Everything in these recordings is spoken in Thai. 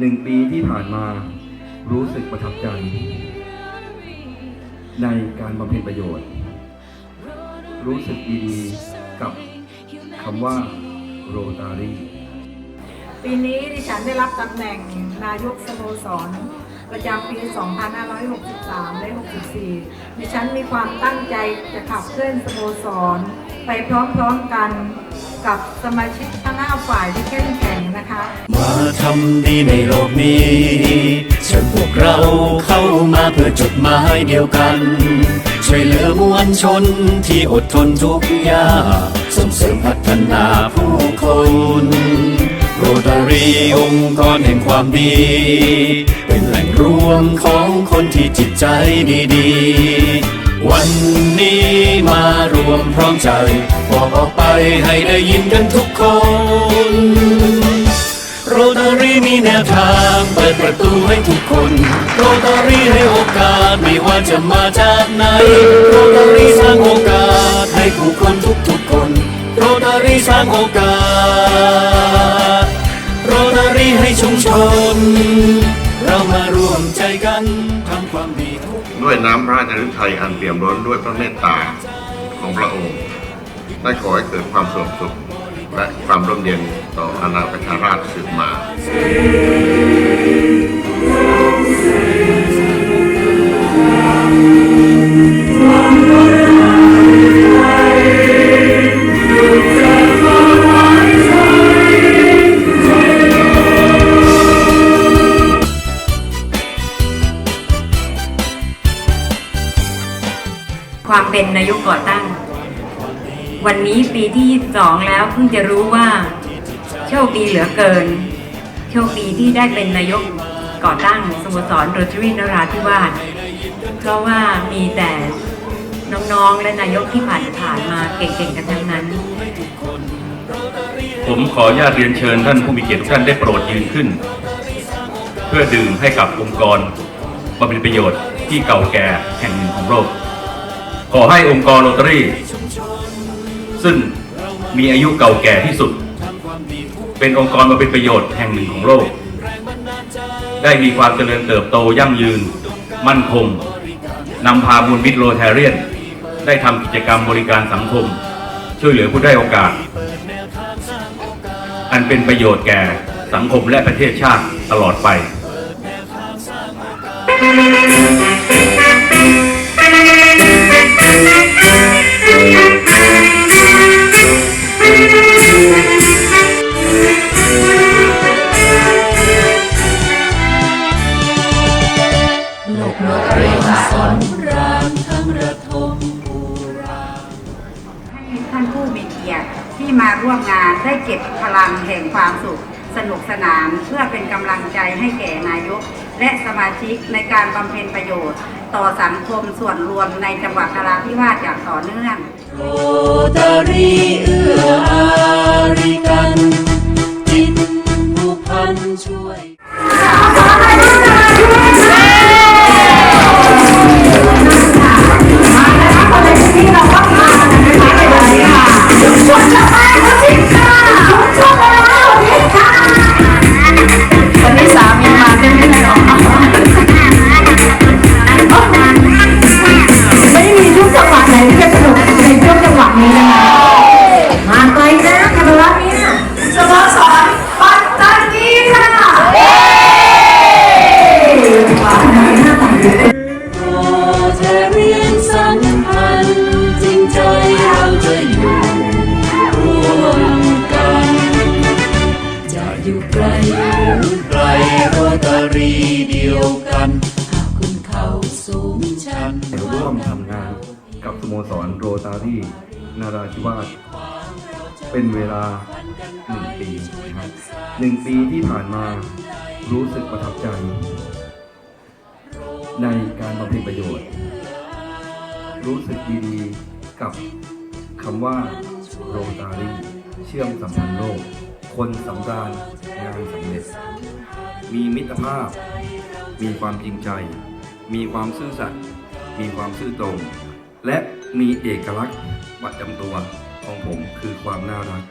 หนึ่งปีที่ผ่านมารู้สึกประทับใจ ในการบำเพ็ญประโยชน์ รู้สึกดีๆกับคำว่าโรตารีปีนี้ดิฉันได้รับตำแหน่งนายกสโมสร ประจำปี 2563 และ 64 ดิฉันมีความตั้งใจจะขับเคลื่อนสโมสร ไปพร้อมๆกันกับสมาชิกทั้งห้าฝ่ายที่เข้มแข็งนะคะ มาทำดีในโลกนี้เชิญพวกเราเข้ามาเพื่อจุดหมายเดียวกัน ช่วยเหลือมวลชนที่อดทนทุกยากส่งเสริมพัฒนาผู้คนโรตารีองค์กรแห่งความดี เป็นแหล่งรวมของคนที่จิตใจดีๆ วันนี้มารวมพร้อมใจบอกออกไปให้ได้ยินกันทุกคนโรตารีมีแนวทางเปิดประตูให้ทุกคนโรตารีให้โอกาสไม่ว่าจะมาจากไหนโรตารีสร้างโอกาสให้ผู้คนทุกๆคนโรตารีสร้างโอกาสโรตารีให้ชุมชน เรามารวมใจกันทำความดีทุก ด้วยน้ำพระราชฤทัยอันเปี่ยมล้นด้วยพระเมตตาของพระองค์ ได้ขอให้เกิดความสงบสุข และความร่มเย็นต่ออาณาประชาราชสืบมา เป็นนายกก่อตั้ง วันนี้ปีที่ 22 แล้วเพิ่งจะรู้ว่า โชคดีเหลือเกิน โชคดีที่ได้เป็นนายกก่อตั้งสโมสรโรตรีนราธิวาสเพราะว่ามีแต่น้องๆ และนายกที่ผ่านผ่านๆมาเก่งๆ กันทั้งนั้น ผมขออนุญาตเรียนเชิญท่านผู้มีเกียรติทุกท่านได้โปรดยืนขึ้น เพื่อดื่มให้กับองค์กรบำเพ็ญประโยชน์ที่เก่าแก่แห่งหนึ่งของโลก ขอให้องค์กรโรตารี่ ซึ่งมีอายุเก่าแก่ที่สุด เป็นองค์กรบำเพ็ญประโยชน์แห่งหนึ่งของโลก ได้มีความเจริญเติบโตยั่งยืน มั่นคงนำพามูลมิตรโรแทเรียน ได้ทำกิจกรรมบริการสังคม ช่วยเหลือผู้ได้โอกาส อันเป็นประโยชน์แก่สังคมและประเทศชาติตลอดไป โลกนโรติลสอนรามทั้งฤทมภูราให้ท่านผู้มีเกียรติที่มาร่วมงานได้เก็บพลังแห่งความสุข สนุกสนานเพื่อเป็นกำลังใจให้แก่นายก และสมาชิกในการบำเพ็ญประโยชน์ ต่อสังคมส่วนรวมในจังหวัดนราธิวาสอย่างต่อเนื่องโรตารีเอื้ออารีกัน อยู่ไกลไกลโรตารีเดียวกันหากคุณเขาสูงชันร่วมทำงานกับสโมสรโรตารีนาราธิวาสเป็นเวลาหนึ่งปีนะครับหนึ่งปีที่ผ่านมารู้สึกประทับใจ ในการบำเพ็ญประโยชน์ รู้สึกดีๆกับคำว่าโรตารีเชื่อมสัมพันธ์โลก คนสำราญงานสำเร็จ มีมิตรภาพ มีความจริงใจ มีความซื่อสัตย์มีความซื่อตรง และมีเอกลักษณ์ประจำตัวของผมคือความน่ารัก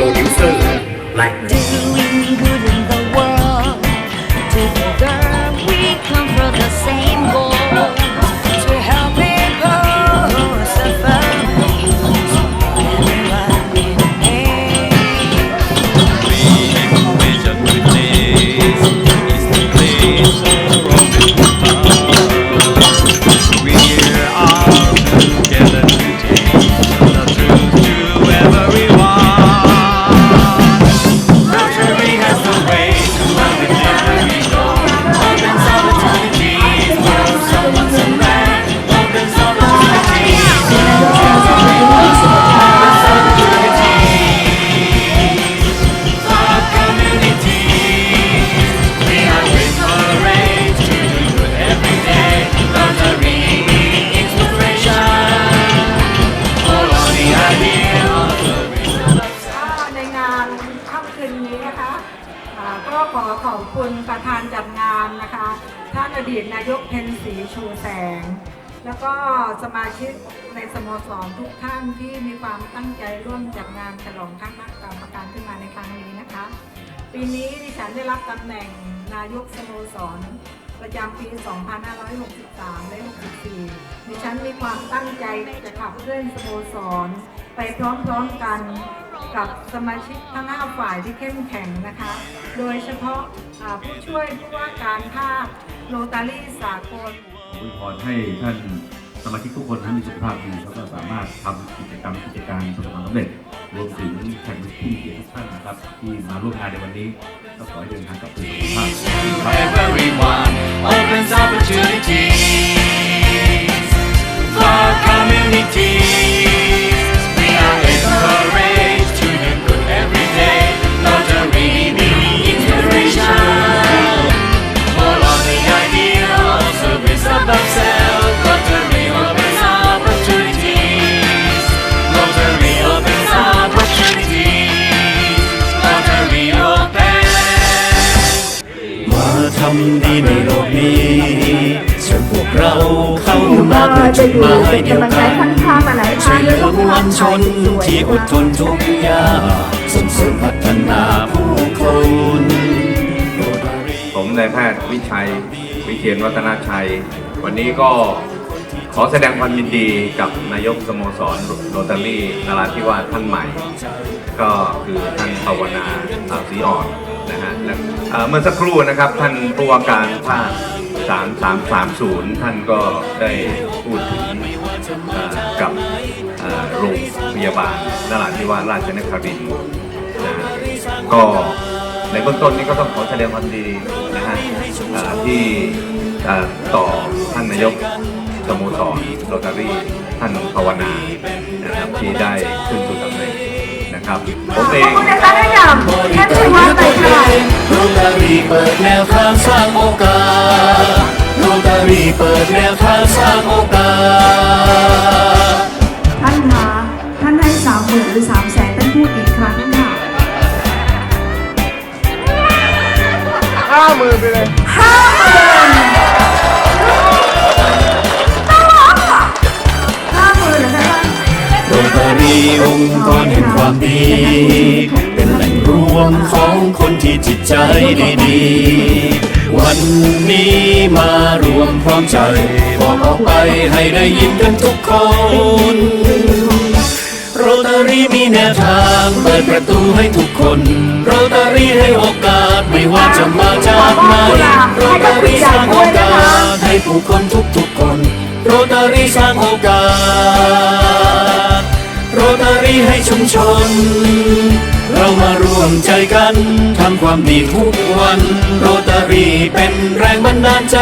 blow themselves like this. ก็ขอขอบคุณประธานจัดงานนะคะ ท่านอดีตนายกเพ็ญศรีชูแสง แล้วก็สมาชิกในสโมสรทุกท่านที่มีความตั้งใจร่วมจัดงานฉลองคณะกรรมการขึ้นมาในครั้งนี้นะคะ ปีนี้ดิฉันได้รับตำแหน่งนายกสโมสรประจำปี 2563 และ 64 ดิฉันมีความตั้งใจจะขับเคลื่อนสโมสร ไปพร้อมๆกัน กับสมาชิกทั้ง5ฝ่ายที่เข้มแข็งนะคะ โดยเฉพาะอ่าผู้ช่วยผู้ว่าการภาคโรตารี่สากลอวยพรให้ท่านสมาชิกทุกคนท่านมีสุขภาพดีแล้วก็สามารถทำกิจกรรมกิจการประสบความสำเร็จรวมถึงแขกผู้มีเกียรติทุกท่านนะครับ ที่มาร่วมงานในวันนี้ก็ขอให้เดินทางกลับคืนสุขภาพครับ Everyone opens opportunities for communities. ทำดีในโลกนี้เชิญพวกเราเข้ามาเพื่อจุดหมายเดียวกันช่วยเหลือมวลชนที่อดทนทุกยากส่งเสริมพัฒนาผู้คนผมนายแพทย์วิชัย วิเชียนวัฒนาชัย วันนี้ก็ขอแสดงความยินดีกับนายกสโมสรโรตารี่นราธิวาสท่านใหม่ ก็คือท่านภาวนาสาวศรีอ่อน นะฮะและเอ่อเมื่อสักครู่นะครับท่านผู้ว่าการภาค3330ท่านก็ได้พูดถึงเอ่อกับเอ่อโรงพยาบาลนราธิวาสราชนครินทร์นะฮะก็ในเบื้องต้นนี้ก็ต้องขอแสดงความดีนะฮะเอ่อที่เอ่อต่อท่านนายก สโมสรโรตารี่ท่านภาวนานะครับที่ได้ขึ้นสู่ตำแหน่ง นะครับผมเองโรตารีเปิดแนวทางสร้างโอกาสโรตารีเปิดแนวทางสร้างโอกาส ท่านคะท่านให้สามหมื่นหรือสามแสนท่านพูดอีกครั้งค่ะห้าหมื่นไปเลยห้าหมื่น องค์กรแห่งความดี เป็นแหล่งรวมของคนที่จิตใจดีๆ วันนี้มารวมพร้อมใจบอกออกไปให้ได้ยินกันทุกคนโรตารีมีแนวทางเปิดประตูให้ทุกคน โรตารีให้โอกาสไม่ว่าจะมาจากไหนโรตารีสร้างโอกาสให้ผู้คนทุกๆคน โรตารีสร้างโอกาส ให้ชุมชน เรามาร่วมใจกันทำความดีทุกวัน โรตารีเป็นแรงบันดาลใจ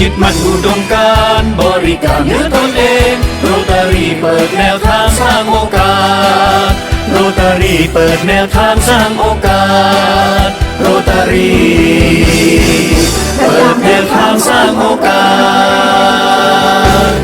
ยึดมั่นอุดมการบริการเนื้อตนเอง โรตารีเปิดแนวทางสร้างโอกาส โรตารีเปิดแนวทางสร้างโอกาส โรตารีเปิดแนวทางสร้างโอกาส